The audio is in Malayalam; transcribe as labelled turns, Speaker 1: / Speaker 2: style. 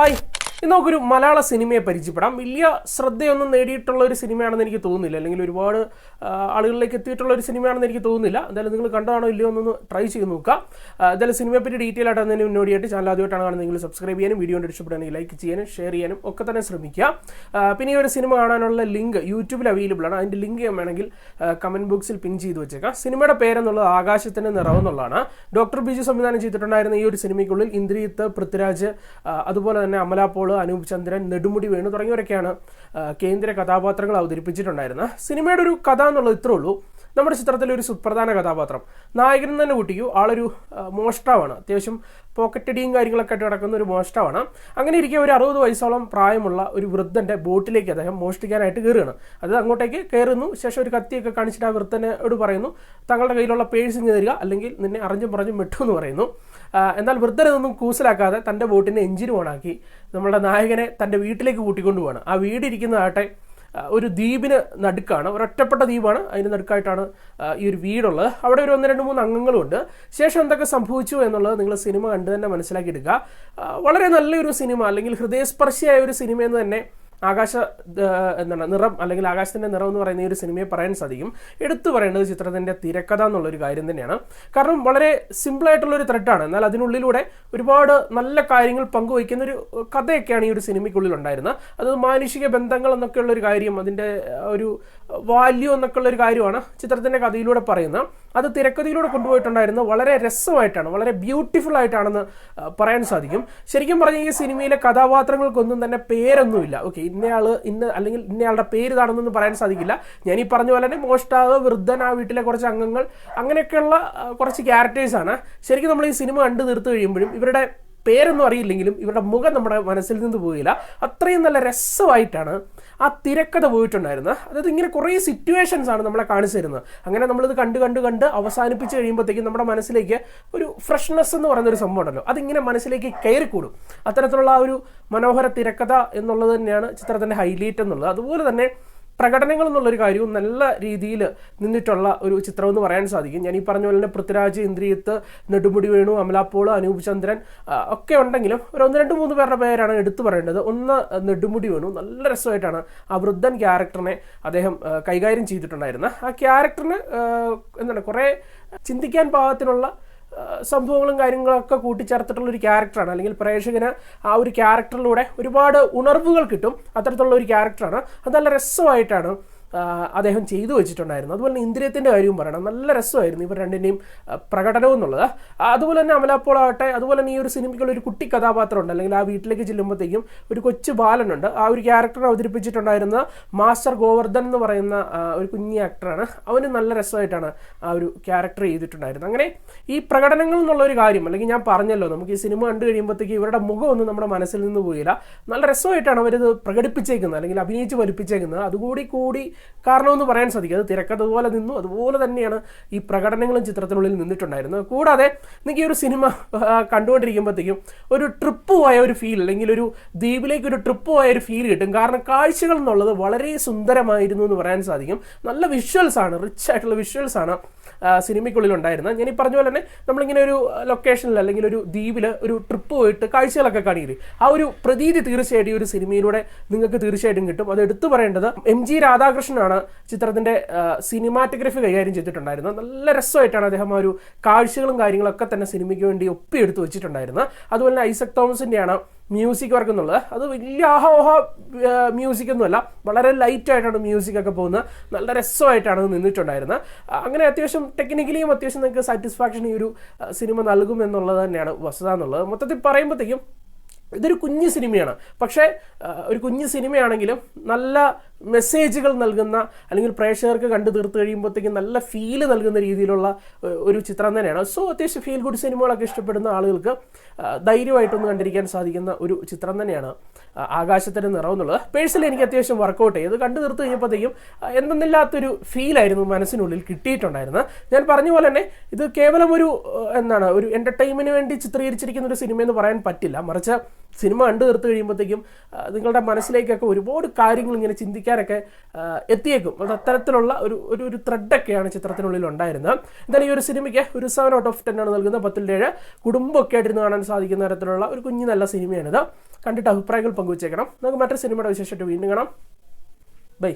Speaker 1: はい。ഇന്ന് നമുക്കൊരു മലയാള സിനിമയെ പരിചയപ്പെടാം. വലിയ ശ്രദ്ധയൊന്നും നേടിയിട്ടുള്ള ഒരു സിനിമയാണെന്ന് എനിക്ക് തോന്നുന്നില്ല. അല്ലെങ്കിൽ ഒരുപാട് ആളുകളിലേക്ക് എത്തിയിട്ടുള്ള ഒരു സിനിമയാണെന്ന് എനിക്ക് തോന്നുന്നില്ല. എന്തായാലും നിങ്ങൾ കണ്ടതാണോ ഇല്ലയോ എന്നൊന്ന് ട്രൈ ചെയ്ത് നോക്കാം എന്തായാലും സിനിമയെ പറ്റി ഡീറ്റെയിൽ ആയിട്ട് അതിന് മുന്നോടിയായിട്ട് ചാനൽ ആദ്യമായിട്ടാണ് കാണുന്നതെങ്കിൽ സബ്സ്ക്രൈബ് ചെയ്യാനും വീഡിയോ ഇഷ്ടപ്പെടുകയാണെങ്കിൽ ലൈക്ക് ചെയ്യാനും ഷെയർ ചെയ്യാനും ഒക്കെ തന്നെ ശ്രമിക്കുക. പിന്നെ ഈ ഒരു സിനിമ കാണാനുള്ള ലിങ്ക് യൂട്യൂബിൽ അവൈലബിൾ ആണ്. അതിന്റെ ലിങ്ക് ഞാൻ വേണമെങ്കിൽ കമന്റ് ബോക്സിൽ പിൻ ചെയ്ത് വെച്ചേക്കാം. സിനിമയുടെ പേരെന്നുള്ളത് ആകാശത്തിന്റെ നിറവ് എന്നുള്ളതാണ്. ഡോക്ടർ ബിജു സംവിധാനം ചെയ്തിട്ടുണ്ടായിരുന്ന ഈ ഒരു സിനിമയ്ക്കുള്ളിൽ ഇന്ദ്രിയത്ത് പൃഥ്വിരാജ് അതുപോലെ തന്നെ അമല അനൂപ് ചന്ദ്രൻ നെടുമുടി വേണു തുടങ്ങിയവരൊക്കെയാണ് കേന്ദ്ര കഥാപാത്രങ്ങൾ അവതരിപ്പിച്ചിട്ടുണ്ടായിരുന്നത്. സിനിമയുടെ ഒരു കഥ എന്നുള്ളത് ഇത്രേ ഉള്ളൂ. നമ്മുടെ ചിത്രത്തിലെ ഒരു സുപ്രധാന കഥാപാത്രം. നായകൻ തന്നെ കൂട്ടിക്കൂ ആളൊരു മോഷ്ടാവാണ്. അത്യാവശ്യം പോക്കറ്റടിയും കാര്യങ്ങളൊക്കെ ആയിട്ട് കിടക്കുന്ന ഒരു മോഷ്ടാവാണ്. അങ്ങനെ ഇരിക്കെ ഒരു അറുപത് വയസ്സോളം പ്രായമുള്ള ഒരു വൃദ്ധന്റെ ബോട്ടിലേക്ക് അദ്ദേഹം മോഷ്ടിക്കാനായിട്ട് കയറുകയാണ് അത് അങ്ങോട്ടേക്ക് കയറുന്നു. ശേഷം ഒരു കത്തിയൊക്കെ കാണിച്ചിട്ട് ആ വൃദ്ധനോട് പറയുന്നു തങ്ങളുടെ കയ്യിലുള്ള പേഴ്സ് ഇങ്ങ് തരിക. അല്ലെങ്കിൽ നിന്നെ അറിഞ്ഞും പറഞ്ഞും വിട്ടു എന്ന് പറയുന്നു. എന്നാൽ വൃദ്ധരതൊന്നും കൂസലാക്കാതെ തന്റെ ബോട്ടിന്റെ എഞ്ചിൻ ഓണാക്കി. നമ്മുടെ നായകനെ തന്റെ വീട്ടിലേക്ക് കൂട്ടിക്കൊണ്ടു പോവാണ്. ആ വീടിരിക്കുന്നതാകട്ടെ ഒരു ദ്വീപിന് നടുക്കാണ്. ഒരൊറ്റപ്പെട്ട ദ്വീപാണ്. അതിന് നടുക്കായിട്ടാണ് ഈ ഒരു വീടുള്ളത്. അവിടെ ഒരു ഒന്ന് രണ്ട് മൂന്ന് അംഗങ്ങളുണ്ട്. ശേഷം എന്തൊക്കെ സംഭവിച്ചു എന്നുള്ളത് നിങ്ങൾ സിനിമ കണ്ട് തന്നെ മനസ്സിലാക്കിയെടുക്കുക വളരെ നല്ലൊരു സിനിമ അല്ലെങ്കിൽ ഹൃദയസ്പർശിയായ ഒരു സിനിമയെന്ന് തന്നെ ആകാശ എന്താണ് നിറം അല്ലെങ്കിൽ ആകാശത്തിന്റെ നിറം എന്ന് പറയുന്ന ഈ ഒരു സിനിമയെ പറയാൻ സാധിക്കും. എടുത്തു പറയേണ്ടത് ചിത്രത്തിന്റെ തിരക്കഥ എന്നുള്ളൊരു കാര്യം തന്നെയാണ്. കാരണം വളരെ സിമ്പിളായിട്ടുള്ളൊരു ത്രെഡാണ് എന്നാൽ അതിനുള്ളിലൂടെ ഒരുപാട് നല്ല കാര്യങ്ങൾ പങ്കുവയ്ക്കുന്ന ഒരു കഥയൊക്കെയാണ് ഈ ഒരു സിനിമയ്ക്കുള്ളിൽ ഉണ്ടായിരുന്നത്. അത് മാനുഷിക ബന്ധങ്ങൾ എന്നൊക്കെയുള്ള ഒരു കാര്യം അതിന്റെ ഒരു വാല്യൂ എന്നൊക്കെ ഉള്ള ഒരു കാര്യമാണ് ചിത്രത്തിന്റെ കഥയിലൂടെ പറയുന്നത്. അത് തിരക്കഥയിലൂടെ കൊണ്ടുപോയിട്ടുണ്ടായിരുന്നത് വളരെ രസമായിട്ടാണ് വളരെ ബ്യൂട്ടിഫുൾ ആയിട്ടാണെന്ന് പറയാൻ സാധിക്കും. ശരിക്കും പറഞ്ഞാൽ ഈ സിനിമയിലെ കഥാപാത്രങ്ങൾക്കൊന്നും തന്നെ പേരൊന്നുമില്ല. ഓക്കെ ഇന്നയാൾ ഇന്ന് അല്ലെങ്കിൽ ഇന്നയാളുടെ പേര് ഇതാണെന്നൊന്നും പറയാൻ സാധിക്കില്ല. ഞാൻ ഈ പറഞ്ഞ പോലെ തന്നെ മോഷ്ടാവ് വൃദ്ധൻ ആ വീട്ടിലെ കുറച്ച് അംഗങ്ങൾ അങ്ങനെയൊക്കെയുള്ള കുറച്ച് ക്യാരക്ടേഴ്സാണ് ശരിക്കും നമ്മൾ ഈ സിനിമ കണ്ടു തീർത്ത് കഴിയുമ്പോഴും ഇവരുടെ പേരൊന്നും അറിയില്ലെങ്കിലും ഇവരുടെ മുഖം നമ്മുടെ മനസ്സിൽ നിന്ന് പോയില്ല അത്രയും നല്ല രസമായിട്ടാണ് ആ തിരക്കഥ പോയിട്ടുണ്ടായിരുന്നു. അതായത് ഇങ്ങനെ കുറേ സിറ്റുവേഷൻസ് ആണ് നമ്മളെ കാണിച്ചു തരുന്നത്. അങ്ങനെ നമ്മളിത് കണ്ട് കണ്ട് കണ്ട് അവസാനിപ്പിച്ച് കഴിയുമ്പോഴത്തേക്കും നമ്മുടെ മനസ്സിലേക്ക് ഒരു ഫ്രഷ്നെസ് എന്ന് പറയുന്ന ഒരു സംഭവം ഉണ്ടല്ലോ. അതിങ്ങനെ മനസ്സിലേക്ക് കയറിക്കൂടും. അത്തരത്തിലുള്ള ആ ഒരു മനോഹര തിരക്കഥ എന്നുള്ളത് തന്നെയാണ് ചിത്രത്തിന്റെ ഹൈലൈറ്റ് എന്നുള്ളത്. അതുപോലെ തന്നെ പ്രകടനങ്ങൾ എന്നുള്ളൊരു കാര്യവും നല്ല രീതിയിൽ നിന്നിട്ടുള്ള ഒരു ചിത്രമെന്ന് പറയാൻ സാധിക്കും. ഞാൻ ഈ പറഞ്ഞ പോലെ തന്നെ പൃഥ്വിരാജ് ഇന്ദ്രിയത്ത് നെടുമുടി വേണു അമലാപ്പോൾ അനൂപ് ചന്ദ്രൻ ഒക്കെ ഉണ്ടെങ്കിലും ഒരു ഒന്ന് രണ്ട് മൂന്ന് പേരുടെ പേരാണ് എടുത്തു പറയേണ്ടത്. ഒന്ന് നെടുമുടി വേണു നല്ല രസമായിട്ടാണ് ആ വൃദ്ധൻ ക്യാരക്ടറിനെ അദ്ദേഹം കൈകാര്യം ചെയ്തിട്ടുണ്ടായിരുന്നത്. ആ ക്യാരക്ടറിന് എന്താണ് കുറേ ചിന്തിക്കാൻ പാകത്തിനുള്ള സംഭവങ്ങളും കാര്യങ്ങളൊക്കെ കൂട്ടിച്ചേർത്തിട്ടുള്ള ഒരു ക്യാരക്ടറാണ്. അല്ലെങ്കിൽ പ്രേക്ഷകന് ആ ഒരു ക്യാരക്ടറിലൂടെ ഒരുപാട് ഉണർവുകൾ കിട്ടും. അത്തരത്തിലുള്ള ഒരു ക്യാരക്ടറാണ്. അത് നല്ല രസമായിട്ടാണ് അദ്ദേഹം ചെയ്തു വെച്ചിട്ടുണ്ടായിരുന്നു. അതുപോലെ തന്നെ ഇന്ദ്രിയത്തിന്റെ കാര്യവും പറയണം. നല്ല രസമായിരുന്നു ഇവർ രണ്ടിന്റെയും പ്രകടനം എന്നുള്ളത്. അതുപോലെ തന്നെ അമലാപ്പോൾ അതുപോലെ തന്നെ ഈ ഒരു സിനിമയ്ക്കുള്ള ഒരു കുട്ടി കഥാപാത്രമുണ്ട്. അല്ലെങ്കിൽ ആ വീട്ടിലേക്ക് ചെല്ലുമ്പോഴത്തേക്കും ഒരു കൊച്ചു ബാലനുണ്ട്. ആ ഒരു ക്യാരക്ടർ അവതരിപ്പിച്ചിട്ടുണ്ടായിരുന്ന മാസ്റ്റർ ഗോവർദ്ധൻ എന്ന് പറയുന്ന ഒരു കുഞ്ഞി ആക്ടറാണ് അവന് നല്ല രസമായിട്ടാണ് ആ ഒരു ക്യാരക്ടർ ചെയ്തിട്ടുണ്ടായിരുന്നത്. അങ്ങനെ ഈ പ്രകടനങ്ങൾ എന്നുള്ള ഒരു കാര്യം അല്ലെങ്കിൽ ഞാൻ പറഞ്ഞല്ലോ നമുക്ക് ഈ സിനിമ കണ്ടു കഴിയുമ്പോഴത്തേക്ക് ഇവരുടെ മുഖമൊന്നും നമ്മുടെ മനസ്സിൽ നിന്ന് പോയില്ല. നല്ല രസമായിട്ടാണ് അവരത് പ്രകടിപ്പിച്ചേക്കുന്നത് അല്ലെങ്കിൽ അഭിനയിച്ച് വലിപ്പിച്ചേക്കുന്നത് അതുകൂടി കൂടി കാരണമെന്ന് പറയാൻ സാധിക്കും. അത് തിരക്കഥ പോലെ നിന്നു. അതുപോലെ തന്നെയാണ് ഈ പ്രകടനങ്ങളും ചിത്രത്തിനുള്ളിൽ നിന്നിട്ടുണ്ടായിരുന്നത്. കൂടാതെ നിങ്ങൾക്ക് ഈ ഒരു സിനിമ കണ്ടുകൊണ്ടിരിക്കുമ്പോഴത്തേക്കും ഒരു ട്രിപ്പ് പോയ ഒരു ഫീൽ അല്ലെങ്കിൽ ഒരു ദ്വീപിലേക്ക് ഒരു ട്രിപ്പ് പോയ ഒരു ഫീൽ കിട്ടും. കാരണം കാഴ്ചകൾ എന്നുള്ളത് വളരെ സുന്ദരമായിരുന്നു എന്ന് പറയാൻ സാധിക്കും. നല്ല വിഷ്വൽസ് ആണ് റിച്ച് ആയിട്ടുള്ള വിഷ്വൽസ് ആണ് സിനിമയ്ക്കുള്ളിൽ ഉണ്ടായിരുന്നത്. ഞാൻ ഈ പറഞ്ഞ പോലെ തന്നെ നമ്മളിങ്ങനെ ഒരു ലൊക്കേഷനിൽ അല്ലെങ്കിൽ ഒരു ദ്വീപിൽ ഒരു ട്രിപ്പ് പോയിട്ട് കാഴ്ചകളൊക്കെ കാണിയില്ലേ ആ ഒരു പ്രതീതി തീർച്ചയായിട്ടും ഈ ഒരു സിനിമയിലൂടെ നിങ്ങൾക്ക് തീർച്ചയായിട്ടും കിട്ടും. അത് എടുത്തു പറയേണ്ടത് എം ജി രാധാകൃഷ്ണനാണ് ചിത്രത്തിന്റെ സിനിമാറ്റോഗ്രഫി കൈകാര്യം ചെയ്തിട്ടുണ്ടായിരുന്നത്. നല്ല രസമായിട്ടാണ് അദ്ദേഹം ആ ഒരു കാഴ്ചകളും കാര്യങ്ങളൊക്കെ തന്നെ സിനിമയ്ക്ക് വേണ്ടി ഒപ്പിയെടുത്ത് വെച്ചിട്ടുണ്ടായിരുന്നത്. അതുപോലെ തന്നെ ഐസക് തോമസിന്റെയാണ് മ്യൂസിക് വർക്ക് എന്നുള്ളത്. അത് വലിയ ആഹോഹ മ്യൂസിക് ഒന്നുമല്ല വളരെ ലൈറ്റ് ആയിട്ടാണ് മ്യൂസിക് ഒക്കെ പോകുന്നത്. നല്ല രസമായിട്ടാണ് നിന്നിട്ടുണ്ടായിരുന്നത്. അങ്ങനെ അത്യാവശ്യം ടെക്നിക്കലിയും അത്യാവശ്യം നിങ്ങൾക്ക് സാറ്റിസ്ഫാക്ഷൻ ഈ ഒരു സിനിമ നൽകും എന്നുള്ളത് തന്നെയാണ് വസ്തുത എന്നുള്ളത്. മൊത്തത്തിൽ പറയുമ്പോഴത്തേക്കും ഇതൊരു കുഞ്ഞു സിനിമയാണ് പക്ഷേ ഒരു കുഞ്ഞു സിനിമയാണെങ്കിലും നല്ല മെസ്സേജുകൾ നൽകുന്ന അല്ലെങ്കിൽ പ്രേക്ഷകർക്ക് കണ്ടു തീർത്ത് കഴിയുമ്പോഴത്തേക്കും നല്ല ഫീൽ നൽകുന്ന രീതിയിലുള്ള ഒരു ചിത്രം തന്നെയാണ്. സോ അത്യാവശ്യം ഫീൽ ഗുഡ് സിനിമകളൊക്കെ ഇഷ്ടപ്പെടുന്ന ആളുകൾക്ക് ധൈര്യമായിട്ടൊന്ന് കണ്ടിരിക്കാൻ സാധിക്കുന്ന ഒരു ചിത്രം തന്നെയാണ് ആകാശത്തിന്റെ നിറം എന്നുള്ളത്. പേഴ്സണലി എനിക്ക് അത്യാവശ്യം വർക്കൗട്ട് ചെയ്ത്. കണ്ടു തീർത്ത് കഴിഞ്ഞപ്പോഴത്തേക്കും എന്തെന്നില്ലാത്തൊരു ഫീലായിരുന്നു മനസ്സിനുള്ളിൽ കിട്ടിയിട്ടുണ്ടായിരുന്നത്. ഞാൻ പറഞ്ഞ പോലെ തന്നെ ഇത് കേവലം ഒരു എന്താണ് ഒരു എന്റർടൈൻമെന്റിന് വേണ്ടി ചിത്രീകരിച്ചിരിക്കുന്ന ഒരു സിനിമയെന്ന് പറയാൻ പറ്റില്ല. മറിച്ച് സിനിമ കണ്ടു തീർത്ത് കഴിയുമ്പോഴത്തേക്കും നിങ്ങളുടെ മനസ്സിലേക്കൊക്കെ ഒരുപാട് കാര്യങ്ങൾ ഇങ്ങനെ ചിന്തിക്കാനൊക്കെ എത്തിയേക്കും. അത് അത്തരത്തിലുള്ള ഒരു ഒരു ഒരു ത്രെഡൊക്കെയാണ് ചിത്രത്തിനുള്ളിൽ ഉണ്ടായിരുന്നത്. എന്തായാലും ഈ ഒരു സിനിമയ്ക്ക് ഒരു സെവൻ ഔട്ട് ഓഫ് ടെൻ ആണ് നൽകുന്നത്. പത്തിൽ ഏഴ് കുടുംബമൊക്കെ ആയിട്ടിരുന്ന് കാണാൻ സാധിക്കുന്ന തരത്തിലുള്ള ഒരു കുഞ്ഞു നല്ല സിനിമയാണിത്. കണ്ടിട്ട് അഭിപ്രായങ്ങൾ പങ്കുവച്ചേക്കണം. നമുക്ക് മറ്റൊരു സിനിമയുടെ വിശേഷമായിട്ട് വീണ്ടും കാണാം. ബൈ.